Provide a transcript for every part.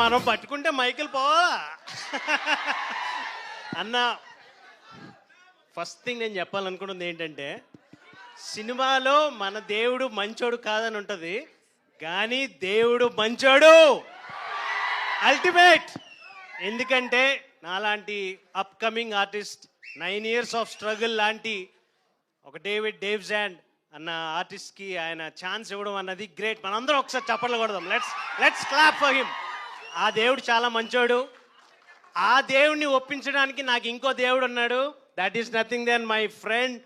మనం పట్టుకుంటే మైకిల్ పోవాలా? అన్న ఫస్ట్ థింగ్ నేను చెప్పాలనుకున్నది ఏంటంటే సినిమాలో మన దేవుడు మంచోడు కాదని ఉంటుంది కానీ దేవుడు మంచోడు. అల్టిమేట్ ఎందుకంటే నాలాంటి upcoming artist nine years of struggle లాంటి ఒక డేవిడ్ డేవ్ జాండ్ అన్న ఆర్టిస్ట్కి ఆయన ఛాన్స్ ఇవ్వడం అన్నది గ్రేట్ మనందరం ఒకసారి చప్పట్లు కొడదాం. Let's let's clap for him ఆ దేవుడు చాలా మంచోడు. ఆ దేవుడిని ఒప్పించడానికి నాకు ఇంకో దేవుడు ఉన్నాడు. That is nothing than my friend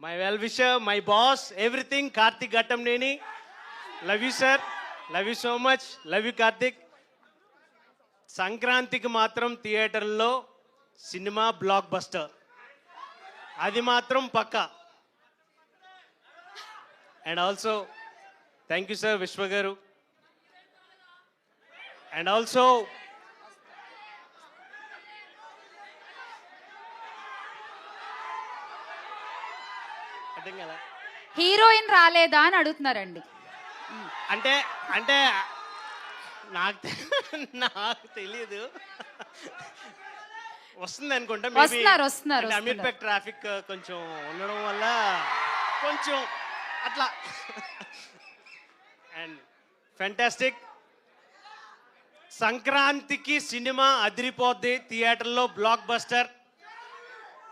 my well wisher my boss everything Karthik Ghattamaneni love you sir love you so much love you Karthik సంక్రాంతికి మాత్రం థియేటర్లో సినిమా బ్లాక్ బస్టర్ అది మాత్రం పక్క. And also thank you sir Vishwa గారు. And also heroine రాలేదా అని అడుగుతున్నారండి. అంటే అంటే నాకు నాకు తెలియదు వస్తుంది అనుకుంటా వస్తున్నారు, వస్తున్నారు. అమీర్పేట్ ట్రాఫిక్ కొంచెం ఉండడం వల్ల కొంచెం అట్లా. అండ్ ఫెంటాస్టిక్ సంక్రాంతికి సినిమా అదిరిపోద్ది థియేటర్లో బ్లాక్ బస్టర్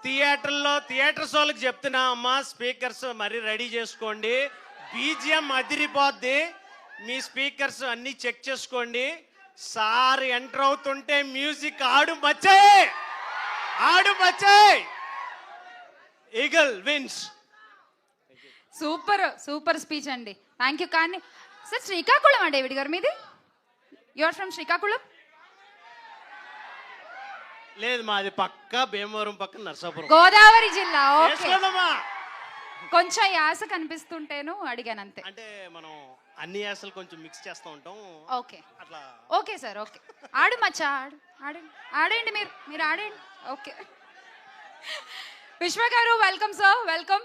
థియేటర్లో థియేటర్స్ వాళ్ళకి చెప్తున్నా అమ్మా స్పీకర్స్ మరి రెడీ చేసుకోండి. బీజిఎం అదిరిపోద్ది. మీ స్పీకర్స్ అన్నీ చెక్ చేసుకోండి. సార్ ఎంటర్ అవుతుంటే మ్యూజిక్ ఆడు మచ్చే! ఆడు మచ్చే! Eagle wins. Super super speech అండి. Thank you. కానీ సార్ శ్రీకాకుళం అండి డేవిడ్ గారు మీది? యువర్ ఫ్రమ్ శ్రీకాకుళం లేదు మాది పక్క భీమవరం పక్క నర్సాపురం. గోదావరి జిల్లా ఓకే. కొంచెం యాస కనిపిస్తుంటేను అడిగాను అంతే. అంటే మనం అన్ని యాసలు కొంచెం మిక్స్ చేస్తూ ఉంటాం. ఓకే. అట్లా. Okay sir okay. ఆడు మచ్చా ఆడు ఆడండి ఆడండి మీరు మీరు ఆడండి ఓకే. విశ్వ గారు వెల్కమ్ సార్ వెల్కమ్.